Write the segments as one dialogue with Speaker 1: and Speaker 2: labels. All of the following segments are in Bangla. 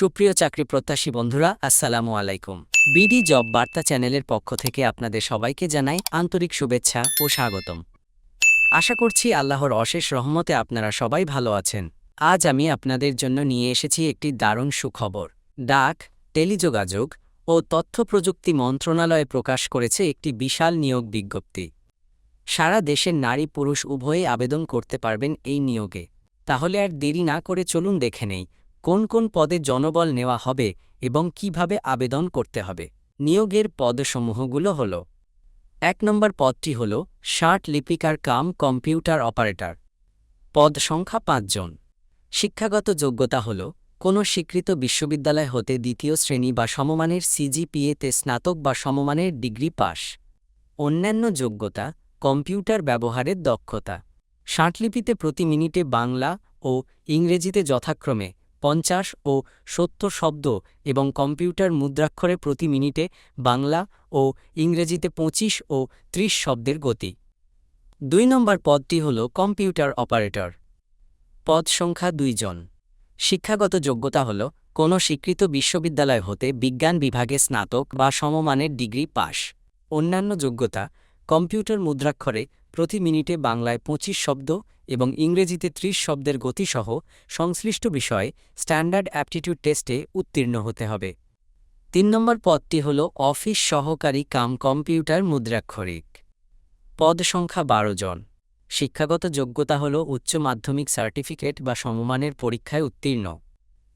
Speaker 1: সুপ্রিয় চাকরি প্রত্যাশী বন্ধুরা, আসসালামু আলাইকুম। বিডি জব বার্তা চ্যানেলের পক্ষ থেকে আপনাদের সবাইকে জানাই আন্তরিক শুভেচ্ছা ও স্বাগতম। আশা করছি আল্লাহর অশেষ রহমতে আপনারা সবাই ভালো আছেন। আজ আমি আপনাদের জন্য নিয়ে এসেছি একটি দারুণ সুখবর। ডাক, টেলিযোগাযোগ ও তথ্য প্রযুক্তি মন্ত্রণালয়ে প্রকাশ করেছে একটি বিশাল নিয়োগ বিজ্ঞপ্তি। সারা দেশের নারী পুরুষ উভয়ে আবেদন করতে পারবেন এই নিয়োগে। তাহলে আর দেরি না করে চলুন দেখে নেই। কোন কোন পদে জনবল নেওয়া হবে এবং কীভাবে আবেদন করতে হবে। নিয়োগের পদসমূহগুলো হল, এক নম্বর পদটি হল ষাট লিপিকার কাম কম্পিউটার অপারেটর। পদ সংখ্যা পাঁচজন শিক্ষাগত যোগ্যতা হল, কোনো স্বীকৃত বিশ্ববিদ্যালয় হতে দ্বিতীয় শ্রেণি বা সমমানের সিজিপিএতে স্নাতক বা সমমানের ডিগ্রি পাস। অন্যান্য যোগ্যতা, কম্পিউটার ব্যবহারের দক্ষতা। ষাটলিপিতে প্রতি মিনিটে বাংলা ও ইংরেজিতে যথাক্রমে পঞ্চাশ ও সত্তর শব্দ এবং কম্পিউটার মুদ্রাক্ষরে প্রতি মিনিটে বাংলা ও ইংরেজিতে পঁচিশ ও ত্রিশ শব্দের গতি। দুই নম্বর পদটি হল কম্পিউটার অপারেটর। পদ সংখ্যা দুইজন শিক্ষাগত যোগ্যতা হল কোনো স্বীকৃত বিশ্ববিদ্যালয় হতে বিজ্ঞান বিভাগে স্নাতক বা সমমানের ডিগ্রি পাশ অন্যান্য যোগ্যতা, কম্পিউটার মুদ্রাক্ষরে প্রতি মিনিটে বাংলায় পঁচিশ শব্দ এবং ইংরেজিতে ত্রিশ শব্দের গতিসহ সংশ্লিষ্ট বিষয়ে স্ট্যান্ডার্ড অ্যাপটিটিউড টেস্টে উত্তীর্ণ হতে হবে। তিন নম্বর পদটি হল অফিস সহকারী কাম কম্পিউটার মুদ্রাক্ষরিক। পদ সংখ্যা বারো জন। শিক্ষাগত যোগ্যতা হল উচ্চ মাধ্যমিক সার্টিফিকেট বা সমমানের পরীক্ষায় উত্তীর্ণ।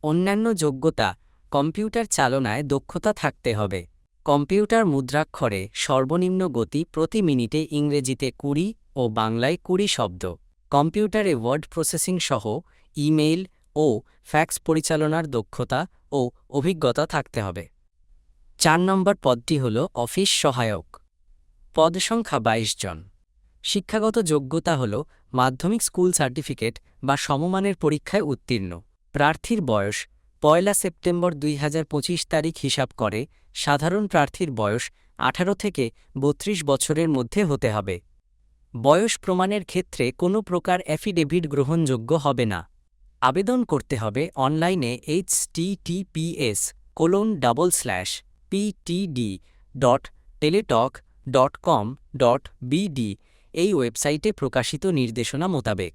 Speaker 1: অন্যান্য যোগ্যতা, কম্পিউটার চালনায় দক্ষতা থাকতে হবে। কম্পিউটার মুদ্রাক্ষরে সর্বনিম্ন গতি প্রতি মিনিটে ইংরেজিতে কুড়ি ও বাংলায় কুড়ি শব্দ। কম্পিউটারে ওয়ার্ড প্রসেসিং সহ ইমেইল ও ফ্যাক্স পরিচালনার দক্ষতা ও অভিজ্ঞতা থাকতে হবে। চার নম্বর পদটি হল অফিস সহায়ক। পদ সংখ্যা বাইশ জন। শিক্ষাগত যোগ্যতা হল মাধ্যমিক স্কুল সার্টিফিকেট বা সমমানের পরীক্ষায় উত্তীর্ণ। প্রার্থীর বয়স পয়লা সেপ্টেম্বর দুই হাজার পঁচিশ তারিখ হিসাব করে সাধারণ প্রার্থীর বয়স আঠারো থেকে বত্রিশ বছরের মধ্যে হতে হবে। বয়স প্রমাণের ক্ষেত্রে কোনো প্রকার অ্যাফিডেভিট গ্রহণযোগ্য হবে না। আবেদন করতে হবে অনলাইনে H TTPS colon double slash PTD dot Teletalk dot com dot BD এই ওয়েবসাইটে প্রকাশিত নির্দেশনা মোতাবেক।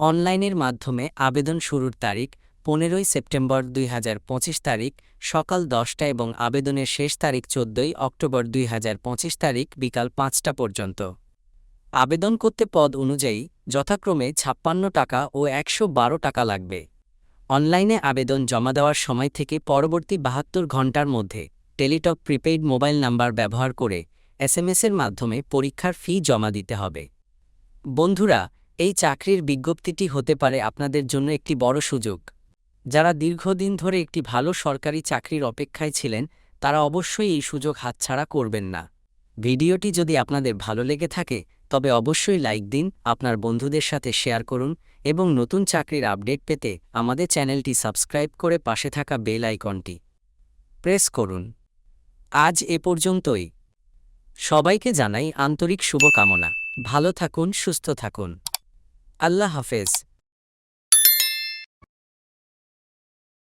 Speaker 1: অনলাইনের মাধ্যমে আবেদন শুরুর তারিখ পনেরোই সেপ্টেম্বর দুই হাজার পঁচিশ তারিখ, সকাল দশটা এবং আবেদনের শেষ তারিখ চোদ্দই অক্টোবর দুই হাজার পঁচিশ তারিখ বিকাল পাঁচটা পর্যন্ত। আবেদন করতে পদ অনুযায়ী যথাক্রমে ছাপ্পান্ন টাকা ও একশো বারো টাকা লাগবে। অনলাইনে আবেদন জমা দেওয়ার সময় থেকে পরবর্তী বাহাত্তর ঘণ্টার মধ্যে টেলিটক প্রিপেইড মোবাইল নাম্বার ব্যবহার করে এসএমএসের মাধ্যমে পরীক্ষার ফি জমা দিতে হবে। বন্ধুরা, এই চাকরির বিজ্ঞপ্তিটি হতে পারে আপনাদের জন্য একটি বড় সুযোগ। যারা দীর্ঘদিন ধরে একটি ভালো সরকারি চাকরির অপেক্ষায় ছিলেন, তারা অবশ্যই এই সুযোগ হাতছাড়া করবেন না। ভিডিওটি যদি আপনাদের ভালো লেগে থাকে, তবে অবশ্যই লাইক দিন, আপনার বন্ধুদের সাথে শেয়ার করুন, এবং নতুন চাকরির আপডেট পেতে আমাদের চ্যানেলটি সাবস্ক্রাইব করে পাশে থাকা বেল আইকনটি প্রেস করুন। আজ এ পর্যন্তই। সবাইকে জানাই আন্তরিক শুভকামনা। ভালো থাকুন, সুস্থ থাকুন। আল্লাহ হাফেজ।